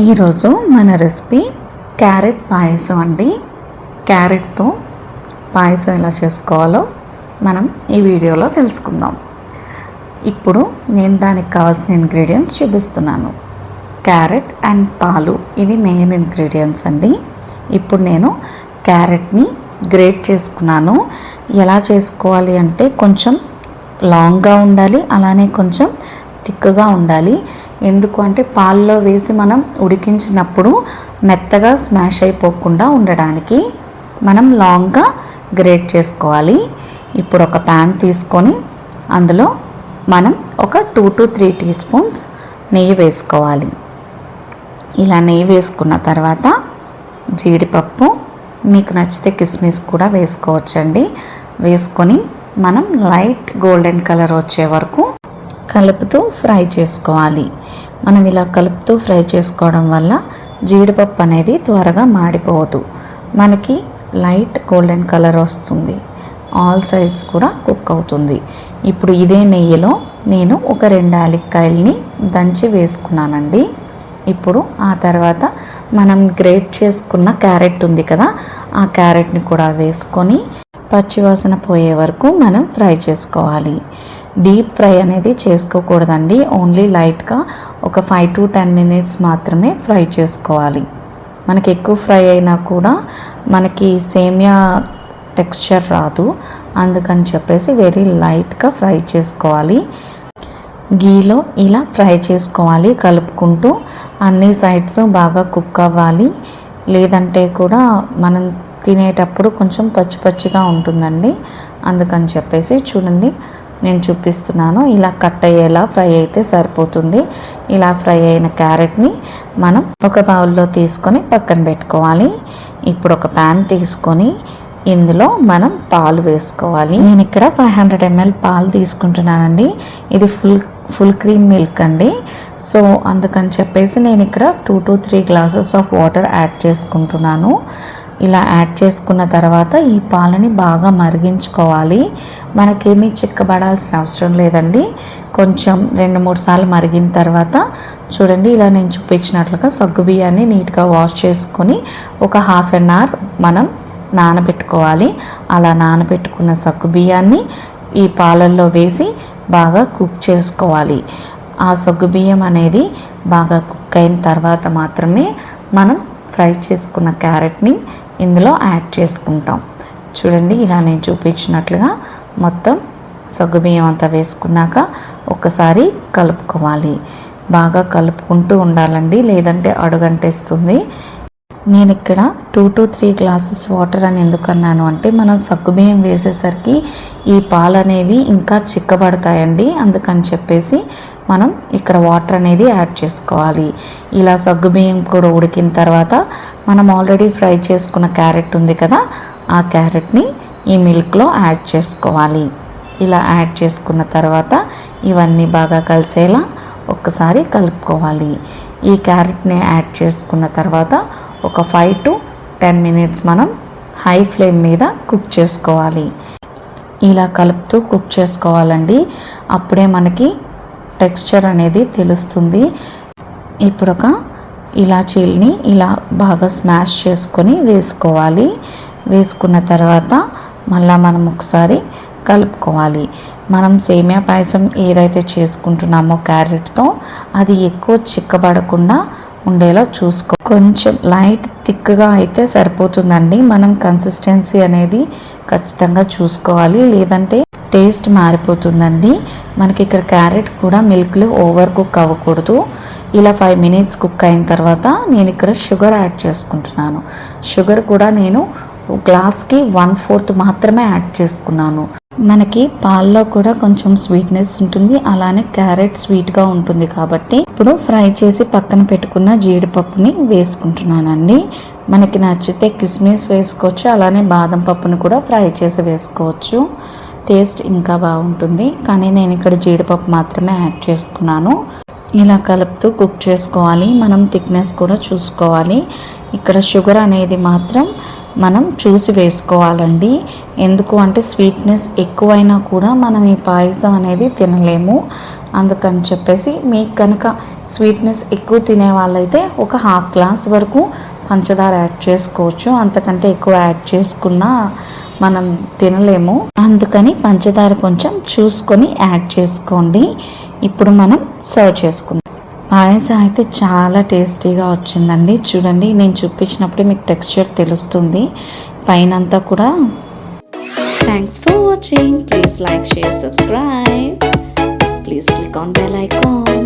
ఈరోజు మన recipe carrot పాయసం అండి. క్యారెట్తో పాయసం ఎలా చేసుకోవాలో మనం ఈ వీడియోలో తెలుసుకుందాం. ఇప్పుడు నేను దానికి కావాల్సిన ఇంగ్రీడియంట్స్ చూపిస్తున్నాను. క్యారెట్ అండ్ పాలు ఇవి మెయిన్ ఇంగ్రీడియంట్స్ అండి. ఇప్పుడు నేను క్యారెట్ని గ్రేట్ చేసుకున్నాను. ఎలా చేసుకోవాలి అంటే కొంచెం లాంగ్గా ఉండాలి అలానే కొంచెం థిక్గా ఉండాలి. ఎందుకు అంటే పాల్లో వేసి మనం ఉడికించినప్పుడు మెత్తగా స్మాష్ అయిపోకుండా ఉండడానికి మనం లాంగ్గా గ్రేట్ చేసుకోవాలి. ఇప్పుడు ఒక ప్యాన్ తీసుకొని అందులో మనం ఒక two to three tea spoons నెయ్యి వేసుకోవాలి. ఇలా నెయ్యి వేసుకున్న తర్వాత జీడిపప్పు మీకు నచ్చితే కిస్మిస్ కూడా వేసుకోవచ్చండి. వేసుకొని మనం లైట్ గోల్డెన్ కలర్ వచ్చే వరకు కలుపుతూ ఫ్రై చేసుకోవాలి. మనం ఇలా కలుపుతూ ఫ్రై చేసుకోవడం వల్ల జీడిపప్పు అనేది త్వరగా మాడిపోదు మనకి లైట్ గోల్డెన్ కలర్ వస్తుంది. ఆల్ సైడ్స్ కూడా కుక్ అవుతుంది. ఇప్పుడు ఇదే నెయ్యిలో నేను ఒక రెండు యాలక్కాయల్ని దంచి వేసుకున్నానండి. ఇప్పుడు ఆ తర్వాత మనం గ్రేట్ చేసుకున్న క్యారెట్ ఉంది కదా ఆ క్యారెట్ని కూడా వేసుకొని పచ్చివాసన పోయే వరకు మనం ఫ్రై చేసుకోవాలి. డీప్ ఫ్రై అనేది చేసుకోకూడదండి. ఓన్లీ లైట్గా ఒక ఫైవ్ టు టెన్ మినిట్స్ మాత్రమే ఫ్రై చేసుకోవాలి. మనకి ఎక్కువ ఫ్రై అయినా కూడా మనకి సేమియా టెక్స్చర్ రాదు. అందుకని చెప్పేసి వెరీ లైట్గా ఫ్రై చేసుకోవాలి. గీలో ఇలా ఫ్రై చేసుకోవాలి. కలుపుకుంటూ అన్ని సైడ్స్ బాగా కుక్ అవ్వాలి. లేదంటే కూడా మనం తినేటప్పుడు కొంచెం పచ్చి పచ్చిగా ఉంటుందండి. అందుకని చెప్పేసి చూడండి. నేను చూపిస్తున్నాను. ఇలా కట్ అయ్యేలా ఫ్రై అయితే సరిపోతుంది. ఇలా ఫ్రై అయిన క్యారెట్ని మనం ఒక బౌల్లో తీసుకొని పక్కన పెట్టుకోవాలి. ఇప్పుడు ఒక ప్యాన్ తీసుకొని ఇందులో మనం పాలు వేసుకోవాలి. నేను ఇక్కడ ఫైవ్ హండ్రెడ్ ఎంఎల్ పాలు తీసుకుంటున్నానండి. ఇది ఫుల్ ఫుల్ క్రీమ్ మిల్క్ అండి. సో అందుకని చెప్పేసి నేను ఇక్కడ two to three glasses of water add చేసుకుంటున్నాను. ఇలా యాడ్ చేసుకున్న తర్వాత ఈ పాలని బాగా మరిగించుకోవాలి. మనకేమీ చిక్కబడాల్సిన అవసరం లేదండి. కొంచెం రెండు మూడు సార్లు మరిగిన తర్వాత చూడండి ఇలా నేను చూపించినట్లుగా సగ్గు బియ్యాన్ని నీట్గా వాష్ చేసుకొని ఒక హాఫ్ అన్ అవర్ మనం నానబెట్టుకోవాలి. అలా నానబెట్టుకున్న సగ్గు బియ్యాన్ని ఈ పాలల్లో వేసి బాగా కుక్ చేసుకోవాలి. ఆ సగ్గు బియ్యం అనేది బాగా కుక్ అయిన తర్వాత మాత్రమే మనం ఫ్రై చేసుకున్న క్యారెట్ని ఇందులో యాడ్ చేసుకుంటాం. చూడండి ఇలా నేను చూపించినట్లుగా మొత్తం సగ్గుబియ్యం అంతా వేసుకున్నాక ఒకసారి కలుపుకోవాలి. బాగా కలుపుకుంటూ ఉండాలండి లేదంటే అడుగంటేస్తుంది. నేను ఇక్కడ two to three glasses water అని ఎందుకు అన్నాను అంటే మనం సగ్గుబియ్యం వేసేసరికి ఈ పాలు అనేవి ఇంకా చిక్కబడతాయండి అందుకని చెప్పేసి మనం ఇక్కడ వాటర్ అనేది యాడ్ చేసుకోవాలి. ఇలా సగ్గుబియ్యం కూడా ఉడికిన తర్వాత మనం ఆల్రెడీ ఫ్రై చేసుకున్న క్యారెట్ ఉంది కదా ఆ క్యారెట్ని ఈ మిల్క్లో యాడ్ చేసుకోవాలి. ఇలా యాడ్ చేసుకున్న తర్వాత ఇవన్నీ బాగా కలిసేలా ఒక్కసారి కలుపుకోవాలి. ఈ క్యారెట్ని యాడ్ చేసుకున్న తర్వాత ఒక ఫైవ్ టు టెన్ మినిట్స్ మనం హై ఫ్లేమ్ మీద కుక్ చేసుకోవాలి. ఇలా కలుపుతూ కుక్ చేసుకోవాలండి. అప్పుడే మనకి టెక్స్చర్ అనేది తెలుస్తుంది. ఇప్పుడు ఒక ఇలాచీల్ని ఇలా బాగా స్మాష్ చేసుకొని వేసుకోవాలి. వేసుకున్న తర్వాత మళ్ళీ మనం ఒకసారి కలుపుకోవాలి. మనం సేమియా పాయసం ఏదైతే చేసుకుంటున్నామో క్యారెట్తో అది ఎక్కువ చిక్కబడకుండా ఉండేలా చూసుకో. కొంచెం లైట్ థిక్గా అయితే సరిపోతుందండి. మనం కన్సిస్టెన్సీ అనేది ఖచ్చితంగా చూసుకోవాలి. లేదంటే టేస్ట్ మారిపోతుందండి. మనకి ఇక్కడ క్యారెట్ కూడా మిల్క్లో ఓవర్ కుక్ అవ్వకూడదు. ఇలా ఫైవ్ మినిట్స్ కుక్ అయిన తర్వాత నేను ఇక్కడ షుగర్ యాడ్ చేసుకుంటున్నాను. షుగర్ కూడా నేను గ్లాస్కి వన్ ఫోర్త్ మాత్రమే యాడ్ చేసుకున్నాను. మనకి పాల్లో కూడా కొంచెం స్వీట్నెస్ ఉంటుంది. అలానే క్యారెట్ స్వీట్గా ఉంటుంది కాబట్టి ఇప్పుడు ఫ్రై చేసి పక్కన పెట్టుకున్న జీడిపప్పుని వేసుకుంటున్నానండి. మనకి నచ్చితే కిస్మిస్ వేసుకోవచ్చు. అలానే బాదం పప్పుని కూడా ఫ్రై చేసి వేసుకోవచ్చు. టేస్ట్ ఇంకా బాగుంటుంది. కానీ నేను ఇక్కడ జీడిపప్పు మాత్రమే యాడ్ చేసుకున్నాను. ఇలా కలుపుతూ కుక్ చేసుకోవాలి. మనం థిక్నెస్ కూడా చూసుకోవాలి. ఇక్కడ షుగర్ అనేది మాత్రం మనం చూసి వేసుకోవాలండి. ఎందుకు అంటే స్వీట్నెస్ ఎక్కువైనా కూడా మనం ఈ పాయసం అనేది తినలేము. అందుకని చెప్పేసి మీకు కనుక స్వీట్నెస్ ఎక్కువ తినే వాళ్ళైతే ఒక హాఫ్ గ్లాస్ వరకు పంచదార యాడ్ చేసుకోవచ్చు. అంతకంటే ఎక్కువ యాడ్ చేసుకున్నా మనం తినలేము. అందుకని పంచదార కొంచెం చూసుకొని యాడ్ చేసుకోండి. ఇప్పుడు మనం సర్వ్ చేసుకుందాం. పాయసం అయితే చాలా టేస్టీగా వచ్చిందండి. చూడండి నేను చూపించినప్పుడు మీకు టెక్స్చర్ తెలుస్తుంది. పైనంతా కూడా. Thanks for watching please like share subscribe please click on bell icon